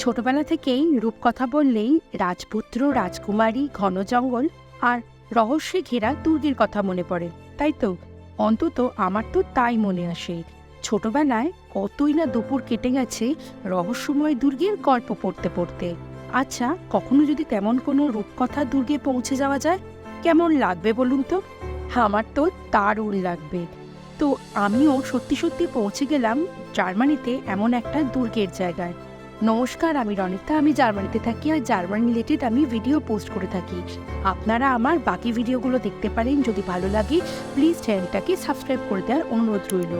ছোটবেলা থেকেই রূপকথা বললেই রাজপুত্র, রাজকুমারী, ঘন জঙ্গল আর রহস্যে ঘেরা দুর্গের কথা মনে পড়ে, তাই তো? অন্তত আমার তো তাই মনে আসে। ছোটবেলায় কতই না দুপুর কেটে গেছে রহস্যময় দুর্গের গল্প পড়তে পড়তে। আচ্ছা কখনো যদি তেমন কোনো রূপকথা দুর্গে পৌঁছে যাওয়া যায়? কেমন লাগবে বলুন তো? আমার তো দারুণ লাগবে। তো আমিও সত্যি সত্যি পৌঁছে গেলাম জার্মানিতে এমন একটা দুর্গের জায়গায়। নমস্কার, আমি রনিতা। আমি জার্মানিতে থাকি আর জার্মান রিলেটেড আমি ভিডিও পোস্ট করে থাকি। আপনারা আমার বাকি ভিডিওগুলো দেখতে পারেন, যদি ভালো লাগে প্লিজ চ্যানেলটাকে সাবস্ক্রাইব করে দেওয়ার অনুরোধ রইল।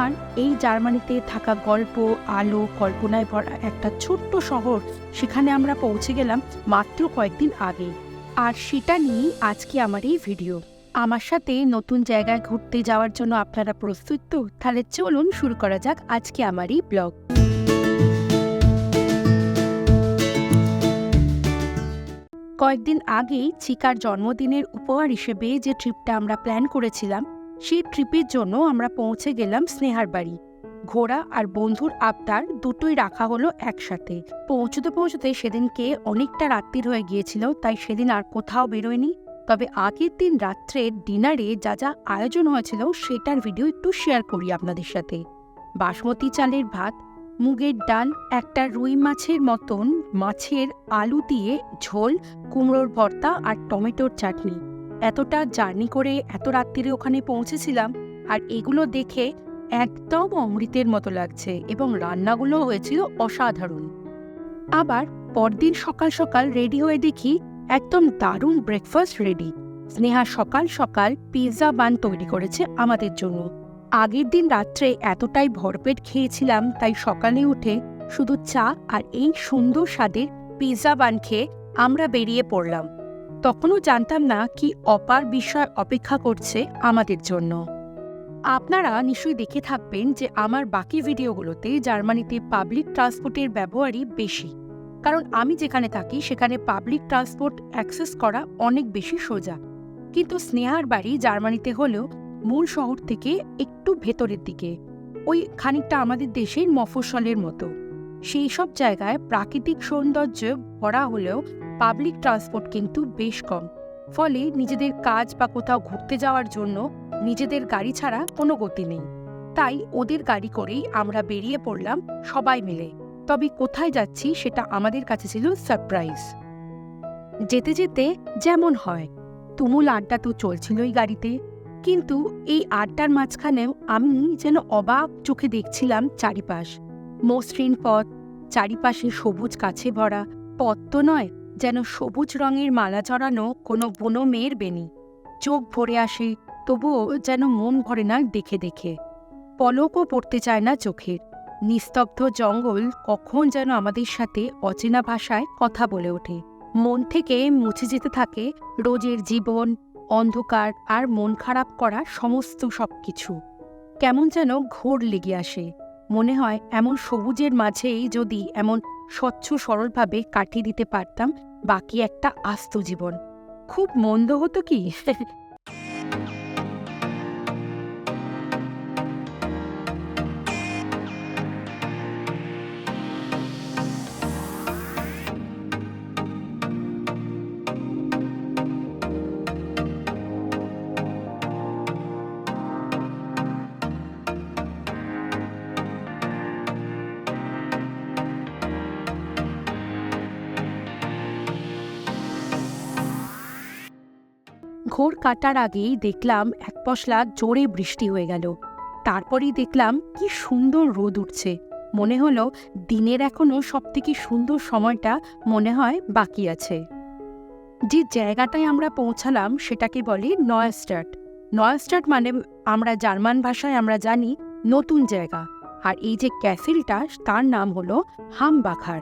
আর এই জার্মানিতে থাকা গল্প, আলো, কল্পনায় ভরা একটা ছোট্ট শহর, সেখানে আমরা পৌঁছে গেলাম মাত্র কয়েকদিন আগে। আর সেটা নিয়েই আজকে আমার এই ভিডিও আমার সাথে নতুন জায়গায় ঘুরতে যাওয়ার জন্য আপনারা প্রস্তুত তো? তাহলে চলুন শুরু করা যাক আজকে আমার এই ব্লগ কয়েকদিন আগেই চিকার জন্মদিনের উপহার হিসেবে যে ট্রিপটা আমরা প্ল্যান করেছিলাম, সেই ট্রিপের জন্য আমরা পৌঁছে গেলাম স্নেহার বাড়ি। ঘোড়া আর বন্ধুর আবদার দুটোই রাখা হলো একসাথে। পৌঁছতে পৌঁছতে সেদিনকে অনেকটা রাত্রির হয়ে গিয়েছিল, তাই সেদিন আর কোথাও বেরোয়নি। তবে আগের দিন রাত্রে ডিনারে যা যা আয়োজন হয়েছিল, সেটার ভিডিও একটু শেয়ার করি আপনাদের সাথে। বাসমতি চালের ভাত মুগের ডাল একটা রুই মাছের মতন মাছের আলু দিয়ে ঝোল, কুমড়োর ভর্তা আর টমেটোর চাটনি। এতটা জার্নি করে এত রাত্রিরে ওখানে পৌঁছেছিলাম আর এগুলো দেখে একদম অমৃতের মতো লাগছে এবং রান্নাগুলো হয়েছিল অসাধারণ। আবার পরদিন সকাল সকাল রেডি হয়ে দেখি একদম দারুণ ব্রেকফাস্ট রেডি স্নেহা সকাল সকাল পিৎজা বান তৈরি করেছে আমাদের জন্য। আগের দিন রাত্রে এতটাই ভরপেট খেয়েছিলাম, তাই সকালে উঠে শুধু চা আর এই সুন্দর স্বাদের পিৎজা বান খেয়ে আমরা বেরিয়ে পড়লাম। তখনও জানতাম না কি অপার বিষয় অপেক্ষা করছে আমাদের জন্য। আপনারা নিশ্চয়ই দেখে থাকবেন যে আমার বাকি ভিডিওগুলোতে জার্মানিতে পাবলিক ট্রান্সপোর্টের ব্যবহারই বেশি। কারণ আমি যেখানে থাকি, সেখানে পাবলিক ট্রান্সপোর্ট অ্যাক্সেস করা অনেক বেশি সোজা। কিন্তু স্নেহার বাড়ি জার্মানিতে হলেও মূল শহর থেকে একটু ভেতরের দিকে, ওই খানিকটা আমাদের দেশের মফস্বলের মতো। সেই সব জায়গায় প্রাকৃতিক সৌন্দর্য ভরা হলেও পাবলিক ট্রান্সপোর্ট কিন্তু বেশ কম। ফলে নিজেদের কাজ বা কোথাও ঘুরতে যাওয়ার জন্য নিজেদের গাড়ি ছাড়া কোনো গতি নেই। তাই ওদের গাড়ি করেই আমরা বেরিয়ে পড়লাম সবাই মিলে। তবে কোথায় যাচ্ছি সেটা আমাদের কাছে ছিল সারপ্রাইজ যেতে যেতে যেমন হয়, তুমুল আড্ডা তো চলছিলই গাড়িতে। কিন্তু এই আড্ডার মাঝখানেও আমি যেন অবাক চোখে দেখছিলাম চারিপাশ। মসৃণ পথ, চারিপাশে সবুজ কাছে ভরা, পথ তো নয়, যেন সবুজ রঙের মালা চড়ানো কোনো বুনো মেয়ের বেনি চোখ ভরে আসে, তবুও যেন মন ভরে না দেখে দেখে। পলকও পড়তে চায় না চোখের। নিস্তব্ধ জঙ্গল কখন যেন আমাদের সাথে অচেনা ভাষায় কথা বলে ওঠে। মন থেকে মুছে যেতে থাকে রোজের জীবন অন্ধকার আর মন খারাপ করা সমস্ত সব কিছু কেমন যেন ঘোর লেগে আসে। মনে হয় এমন সবুজের মাঝেই যদি এমন স্বচ্ছ সরলভাবে কাটিয়ে দিতে পারতাম বাকি একটা আস্ত জীবন। খুব মন্দ হতো কি? ঘোর কাটার আগেই দেখলাম এক পশলা জোরে বৃষ্টি হয়ে গেল। তারপরেই দেখলাম কি সুন্দর রোদ উঠছে। মনে হলো দিনের এখনও সবথেকে সুন্দর সময়টা মনে হয় বাকি আছে। যে জায়গাটায় আমরা পৌঁছালাম সেটাকে বলে নয়াস্টার্ট। নয়াস্টার্ট মানে আমরা জার্মান ভাষায় আমরা জানি নতুন জায়গা। আর এই যে ক্যাসেলটা তার নাম হলো হামবাখার।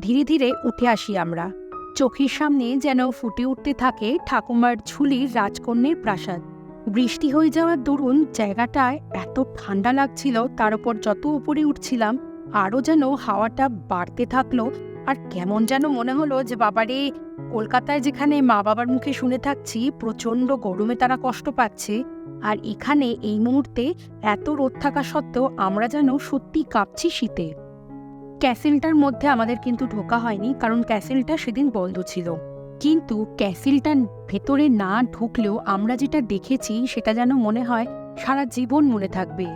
ধীরে ধীরে উঠে আসি আমরা। চোখের সামনে যেন ফুটে উঠতে থাকে ঠাকুমার ঝুলির রাজকন্যের প্রাসাদ। বৃষ্টি হয়ে যাওয়ার দরুন জায়গাটায় এত ঠান্ডা লাগছিল, তার উপর যত উপরে উঠছিলাম আরও যেন হাওয়াটা বাড়তে থাকল, আর কেমন যেন মনে হলো যে, বাবারে, কলকাতায় যেখানে মা বাবার মুখে শুনে থাকছি, প্রচণ্ড গরমে তারা কষ্ট পাচ্ছে, আর এখানে এই মুহূর্তে এত রোদ থাকা সত্ত্বেও আমরা যেন সত্যি কাঁপছি শীতে। ক্যাসেলটার মধ্যে আমাদের কিন্তু ঢোকা হয়নি, কারণ ক্যাসেলটা সেদিন বন্ধ ছিল। কিন্তু ক্যাসেলটার ভেতরে না ঢুকলেও আমরা যেটা দেখেছি, সেটা যেন মনে হয় সারা জীবন মনে থাকবে।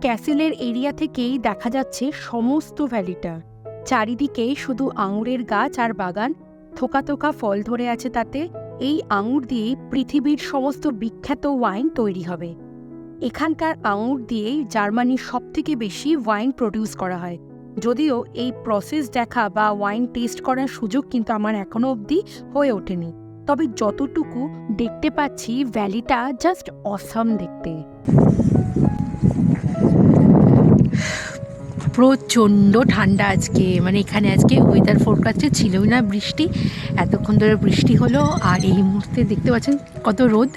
ক্যাসেলের এরিয়া থেকেই দেখা যাচ্ছে সমস্ত ভ্যালিটা। চারিদিকে শুধু আঙুরের গাছ আর বাগান, থোকা থোকা ফল ধরে আছে তাতে। এই আঙুর দিয়েই পৃথিবীর সমস্ত বিখ্যাত ওয়াইন তৈরি হবে। এখানকার আঙুর দিয়েই জার্মানির সবথেকে বেশি ওয়াইন প্রডিউস করা হয়। যদিও এই প্রসেস দেখা বা ওয়াইন টেস্ট করার সুযোগ কিন্তু আমার এখনও অবধি হয়ে ওঠেনি। তবে যতটুকু দেখতে পাচ্ছি ভ্যালিটা জাস্ট অসম দেখতে। প্রচণ্ড ঠান্ডা আজকে। মানে এখানে আজকে ওয়েদার ফোরকাস্টে ছিলই না বৃষ্টি। এতক্ষণ ধরে বৃষ্টি হলো আর এই মুহূর্তে দেখতে পাচ্ছেন কত রোদ।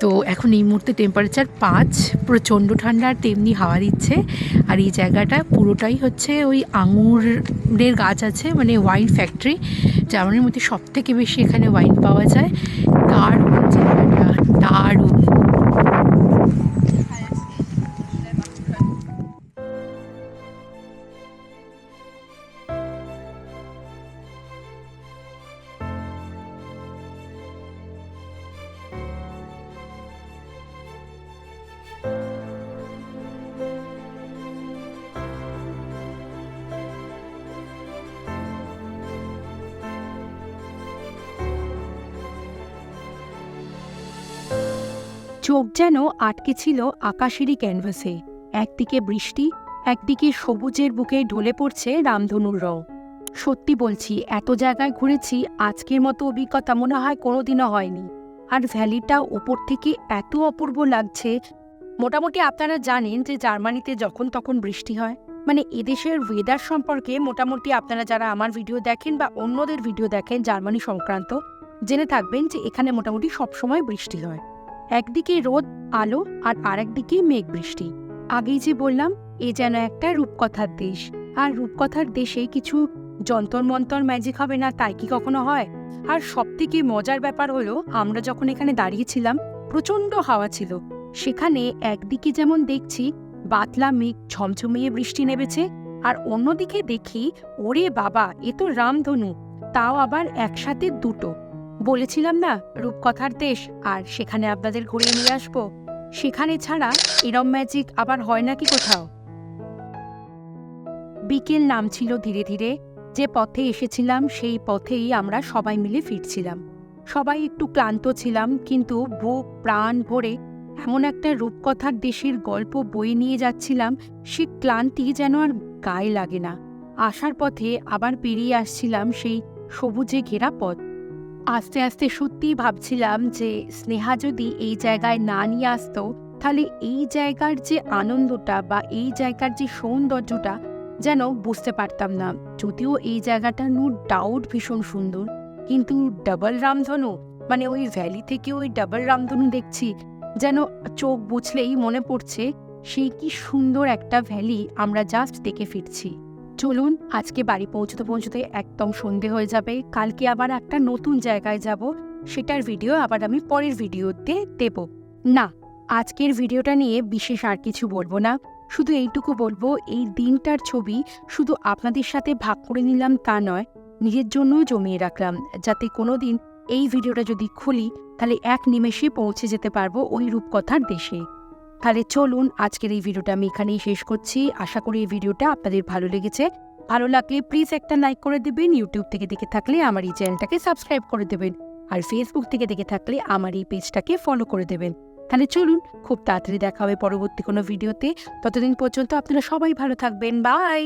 তো এখন এই মুহূর্তে টেম্পারেচার পাঁচ, প্রচণ্ড ঠান্ডা আর তেমনি হাওয়া দিচ্ছে। আর এই জায়গাটা পুরোটাই হচ্ছে ওই আঙুরের গাছ আছে মানে ওয়াইন ফ্যাক্টরি জার্মানির মধ্যে সব থেকে বেশি এখানে ওয়াইন পাওয়া যায়। দারুণ জায়গাটা, দারুণ। চোখ যেন আটকে ছিল আকাশেরই ক্যানভাসে। একদিকে বৃষ্টি, একদিকে সবুজের বুকে ঢলে পড়ছে রামধনুর রং। সত্যি বলছি, এত জায়গায় ঘুরেছি, আজকের মতো অভিজ্ঞতা মনে হয় কোনোদিনও হয়নি। আর ভ্যালিটা ওপর থেকে এত অপূর্ব লাগছে। মোটামুটি আপনারা জানেন যে জার্মানিতে যখন তখন বৃষ্টি হয়। মানে এদেশের ওয়েদার সম্পর্কে মোটামুটি আপনারা যারা আমার ভিডিও দেখেন বা অন্যদের ভিডিও দেখেন জার্মানি সংক্রান্ত, জেনে থাকবেন যে এখানে মোটামুটি সবসময় বৃষ্টি হয়। একদিকে রোদ, আলো আর আরেকদিকে মেঘ বৃষ্টি আগেই যে বললাম, এ যেন একটা রূপকথার দেশ। আর রূপকথার দেশে কিছু যন্তর মন্তর ম্যাজিক হবে না তাই কি কখনো হয়? আর সবথেকে মজার ব্যাপার হলো, আমরা যখন এখানে দাঁড়িয়েছিলাম, প্রচণ্ড হাওয়া ছিল। সেখানে একদিকে যেমন দেখছি, বাতলা মেঘ ঝমঝমিয়ে বৃষ্টি নেমেছে, আর অন্যদিকে দেখি, ওরে বাবা, এ তো রামধনু, তাও আবার একসাথে দুটো। বলেছিলাম না, রূপকথার দেশ, আর সেখানে আপনাদের ঘুরিয়ে নিয়ে আসব। সেখানে ছাড়া এরম ম্যাজিক আবার হয় নাকি কোথাও? বিকেল নামছিল ধীরে ধীরে, যে পথে এসেছিলাম সেই পথেই আমরা সবাই মিলে ফিরছিলাম। সবাই একটু ক্লান্ত ছিলাম, কিন্তু বুক, প্রাণ ভরে এমন একটা রূপকথার দেশের গল্প বয়ে নিয়ে যাচ্ছিলাম, সে ক্লান্তি যেন আর গায়ে লাগে না। আসার পথে আবার পেরিয়ে আসছিলাম সেই সবুজে ঘেরা পথ। আস্তে আস্তে সত্যিই ভাবছিলাম যে স্নেহা যদি এই জায়গায় না নিয়ে আসতো, তাহলে এই জায়গার যে আনন্দটা বা এই জায়গার যে সৌন্দর্যটা যেন বুঝতে পারতাম না। যদিও এই জায়গাটা নো ডাউট ভীষণ সুন্দর, কিন্তু ডাবল রামধনু মানে ওই ভ্যালি থেকে ওই ডাবল রামধনু দেখছি, যেন চোখ বুঝলেই মনে পড়ছে, সেই কি সুন্দর একটা ভ্যালি আমরা জাস্ট দেখে ফিরছি। চলুন, আজকে বাড়ি পৌঁছতে পৌঁছতে একদম সন্ধে হয়ে যাবে। কালকে আবার একটা নতুন জায়গায় যাব। সেটার ভিডিও আবার আমি পরের ভিডিওতে দেব। না, আজকের ভিডিওটা নিয়ে বিশেষ আর কিছু বলব না। শুধু এইটুকু বলব, এই দিনটার ছবি শুধু আপনাদের সাথে ভাগ করে নিলাম তা নয়, নিজের জন্যও জমিয়ে রাখলাম। যাতে কোনো দিন এই ভিডিওটা যদি খুলি, তাহলে এক নিমেষে পৌঁছে যেতে পারব ওই রূপকথার দেশে। তাহলে চলুন আজকের এই ভিডিওটা আমি এখানেই শেষ করছি। আশা করি এই ভিডিওটা আপনাদের ভালো লেগেছে। ভালো লাগলে প্লিজ একটা লাইক করে দেবেন। ইউটিউব থেকে দেখে থাকলে আমার এই চ্যানেলটাকে সাবস্ক্রাইব করে দেবেন। আর ফেসবুক থেকে দেখে থাকলে আমার এই পেজটাকে ফলো করে দেবেন। তাহলে চলুন খুব তাড়াতাড়ি দেখা হবে পরবর্তী কোনো ভিডিওতে। ততদিন পর্যন্ত আপনারা সবাই ভালো থাকবেন। বাই